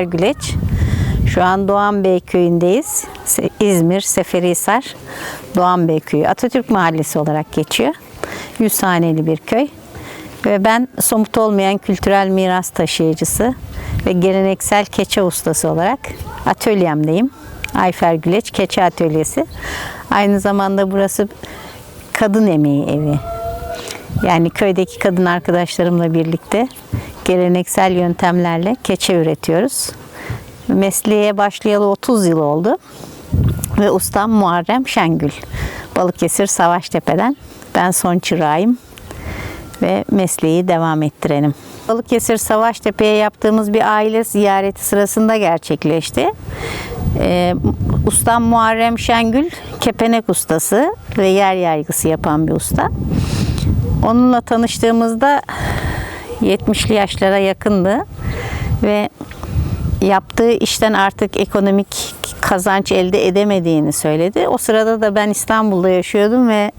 Güleç. Şu an Doğan Bey köyündeyiz. İzmir, Seferihisar, Doğan Bey köyü. Atatürk Mahallesi olarak geçiyor. 100 haneli bir köy. Ve ben somut olmayan kültürel miras taşıyıcısı ve geleneksel keçe ustası olarak atölyemdeyim. Ayfer Güleç Keçe Atölyesi. Aynı zamanda burası kadın emeği evi. Yani köydeki kadın arkadaşlarımla birlikte geleneksel yöntemlerle keçe üretiyoruz. Mesleğe başlayalı 30 yıl oldu. Ve ustam Muharrem Şengül. Balıkesir Savaştepe'den. Ben son çırağıyım ve mesleği devam ettirelim. Balıkesir Savaştepe'ye yaptığımız bir aile ziyareti sırasında gerçekleşti. Ee, ustam Muharrem Şengül kepenek ustası ve yer yaygısı yapan bir usta. Onunla tanıştığımızda 70'li yaşlara yakındı ve yaptığı işten artık ekonomik kazanç elde edemediğini söyledi. O sırada da ben İstanbul'da yaşıyordum ve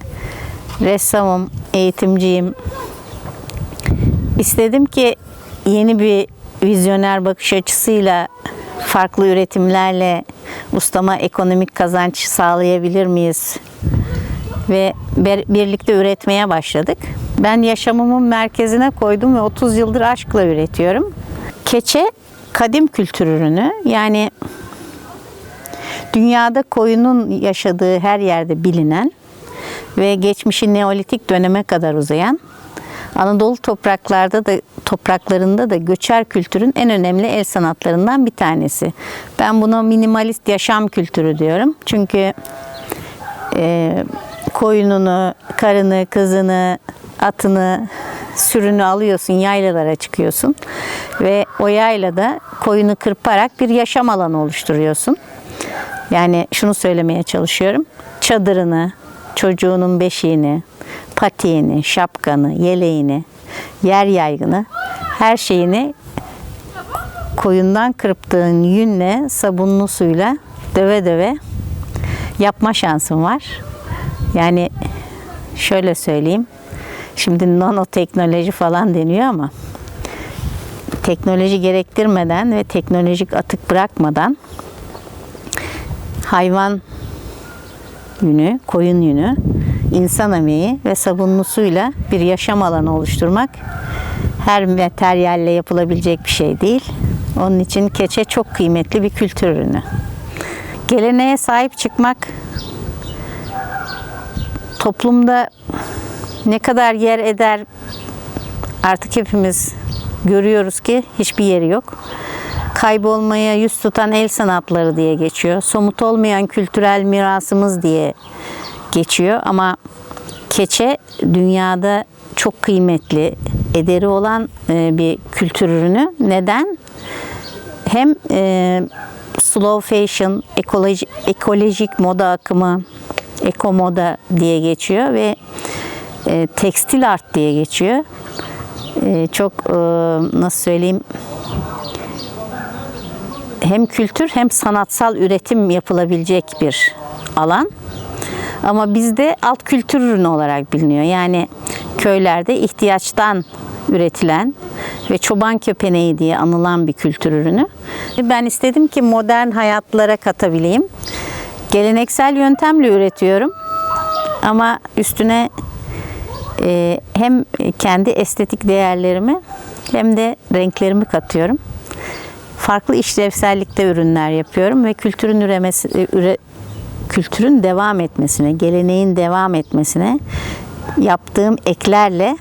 ressamım, eğitimciyim. İstedim ki yeni bir vizyoner bakış açısıyla farklı üretimlerle ustama ekonomik kazanç sağlayabilir miyiz? Ve birlikte üretmeye başladık. Ben yaşamımın merkezine koydum ve 30 yıldır aşkla üretiyorum. Keçe kadim kültür ürünü. Yani dünyada koyunun yaşadığı her yerde bilinen ve geçmişi Neolitik döneme kadar uzayan Anadolu topraklarda da topraklarında da göçer kültürün en önemli el sanatlarından bir tanesi. Ben buna minimalist yaşam kültürü diyorum. Çünkü e, koyununu, karını, kızını, atını, sürünü alıyorsun, yaylalara çıkıyorsun ve o yaylada koyunu kırparak bir yaşam alanı oluşturuyorsun. Yani şunu söylemeye çalışıyorum. Çadırını, çocuğunun beşiğini, patiğini, şapkanı, yeleğini, yer yaygını, her şeyini koyundan kırptığın yünle, sabunlu suyla döve döve yapma şansın var. Yani şöyle söyleyeyim. Şimdi nanoteknoloji falan deniyor ama teknoloji gerektirmeden ve teknolojik atık bırakmadan hayvan yünü, koyun yünü, insan emeği ve sabunlu suyla bir yaşam alanı oluşturmak her materyalle yapılabilecek bir şey değil. Onun için keçe çok kıymetli bir kültür ürünü. Geleneğe sahip çıkmak toplumda ne kadar yer eder artık hepimiz görüyoruz ki hiçbir yeri yok. Kaybolmaya yüz tutan el sanatları diye geçiyor. Somut olmayan kültürel mirasımız diye geçiyor ama keçe dünyada çok kıymetli, ederi olan e, bir kültür ürünü. Neden? Hem e, slow fashion, ekoloji, ekolojik moda akımı, eko moda diye geçiyor ve e, tekstil art diye geçiyor. E, çok e, nasıl söyleyeyim hem kültür hem sanatsal üretim yapılabilecek bir alan. Ama bizde alt kültür ürünü olarak biliniyor. Yani köylerde ihtiyaçtan üretilen ve çoban köpeneği diye anılan bir kültür ürünü. Ben istedim ki modern hayatlara katabileyim. Geleneksel yöntemle üretiyorum. Ama üstüne e, hem kendi estetik değerlerimi hem de renklerimi katıyorum. Farklı işlevsellikte ürünler yapıyorum ve kültürün üremesi, üre, kültürün devam etmesine, geleneğin devam etmesine yaptığım eklerle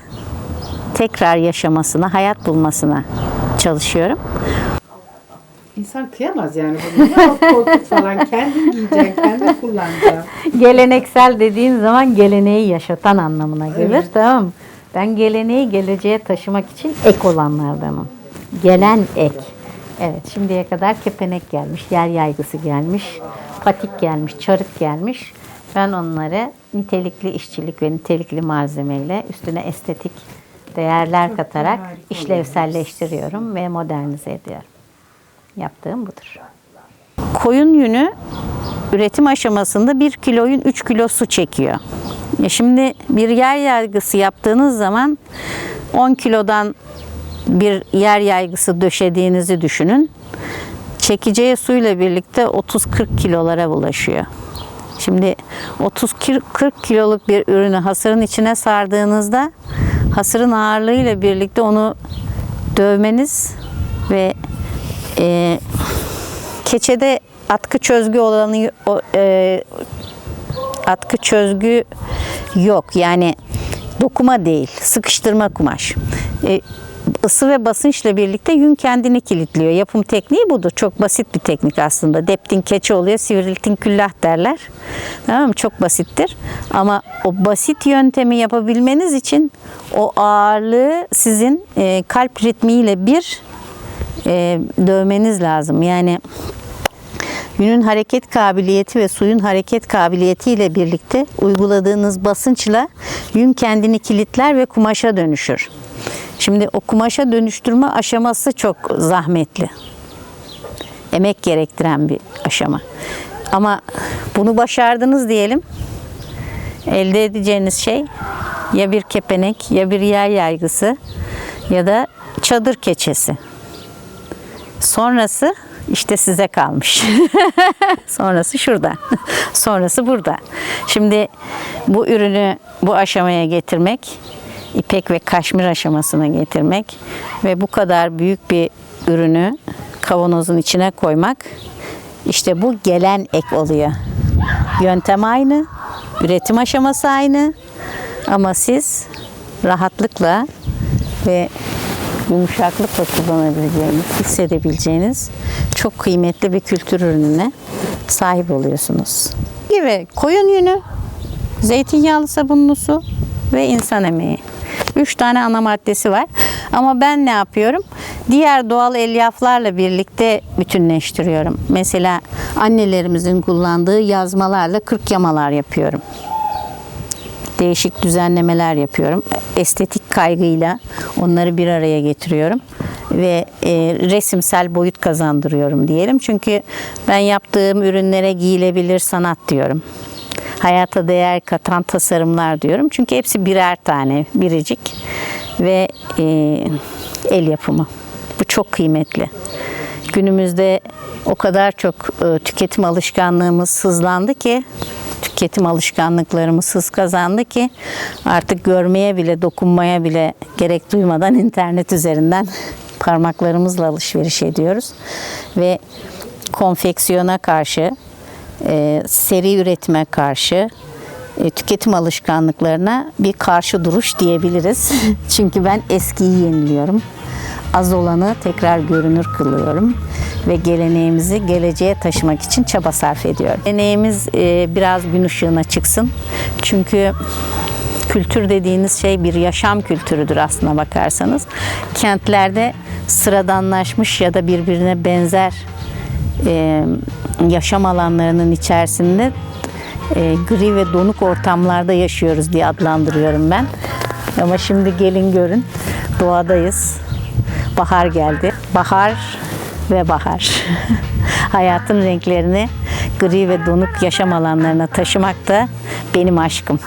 tekrar yaşamasına, hayat bulmasına çalışıyorum. İnsan kıyamaz yani bunu. Alt koltuk falan kendin giyeceksin, kendin kullanacaksın. Geleneksel dediğin zaman geleneği yaşatan anlamına gelir. Evet. Tamam? Ben geleneği geleceğe taşımak için ek olanlardanım. Gelen ek. Evet şimdiye kadar kepenek gelmiş, yer yaygısı gelmiş, patik gelmiş, çarık gelmiş. Ben onları nitelikli işçilik ve nitelikli malzemeyle üstüne estetik değerler katarak harika işlevselleştiriyorum ve modernize ediyorum. Yaptığım budur. Koyun yünü üretim aşamasında 1 kilo yün 3 kilo su çekiyor. E şimdi bir yer yaygısı yaptığınız zaman 10 kilodan bir yer yaygısı döşediğinizi düşünün. çekeceği suyla birlikte 30-40 kilolara ulaşıyor. Şimdi 30-40 kiloluk bir ürünü hasırın içine sardığınızda hasırın ağırlığıyla birlikte onu dövmeniz ve e, keçede atkı çözgü olanı e, atkı çözgü yok. Yani dokuma değil, sıkıştırma kumaş. E, ısı ve basınçla birlikte yün kendini kilitliyor. Yapım tekniği budur. Çok basit bir teknik aslında. Deptin keçe oluyor, sivriltin küllah derler. Tamam mı? Çok basittir. Ama o basit yöntemi yapabilmeniz için o ağırlığı sizin e, kalp ritmiyle bir e, dövmeniz lazım. Yani Yünün hareket kabiliyeti ve suyun hareket kabiliyeti ile birlikte uyguladığınız basınçla yün kendini kilitler ve kumaşa dönüşür. Şimdi o kumaşa dönüştürme aşaması çok zahmetli. Emek gerektiren bir aşama. Ama bunu başardınız diyelim. Elde edeceğiniz şey ya bir kepenek ya bir yer yaygısı ya da çadır keçesi. Sonrası işte size kalmış. Sonrası şurada. Sonrası burada. Şimdi bu ürünü bu aşamaya getirmek, ipek ve kaşmir aşamasına getirmek ve bu kadar büyük bir ürünü kavanozun içine koymak işte bu gelen ek oluyor. Yöntem aynı, üretim aşaması aynı ama siz rahatlıkla ve yumuşaklıkla kullanabileceğiniz, hissedebileceğiniz çok kıymetli bir kültür ürününe sahip oluyorsunuz. Gibi koyun yünü, zeytinyağlı sabunlu su ve insan emeği. Üç tane ana maddesi var. Ama ben ne yapıyorum? Diğer doğal elyaflarla birlikte bütünleştiriyorum. Mesela annelerimizin kullandığı yazmalarla kırk yamalar yapıyorum değişik düzenlemeler yapıyorum. Estetik kaygıyla onları bir araya getiriyorum ve e, resimsel boyut kazandırıyorum diyelim. Çünkü ben yaptığım ürünlere giyilebilir sanat diyorum. Hayata değer katan tasarımlar diyorum. Çünkü hepsi birer tane, biricik ve e, el yapımı. Bu çok kıymetli. Günümüzde o kadar çok e, tüketim alışkanlığımız hızlandı ki tüketim alışkanlıklarımız hız kazandı ki artık görmeye bile dokunmaya bile gerek duymadan internet üzerinden parmaklarımızla alışveriş ediyoruz ve konfeksiyona karşı e, seri üretime karşı e, tüketim alışkanlıklarına bir karşı duruş diyebiliriz. Çünkü ben eskiyi yeniliyorum. Az olanı tekrar görünür kılıyorum ve geleneğimizi geleceğe taşımak için çaba sarf ediyorum. Geleneğimiz e, biraz gün ışığına çıksın. Çünkü kültür dediğiniz şey bir yaşam kültürüdür aslına bakarsanız. Kentlerde sıradanlaşmış ya da birbirine benzer e, yaşam alanlarının içerisinde e, gri ve donuk ortamlarda yaşıyoruz diye adlandırıyorum ben. Ama şimdi gelin görün doğadayız. Bahar geldi. Bahar ve bahar. Hayatın renklerini gri ve donuk yaşam alanlarına taşımak da benim aşkım.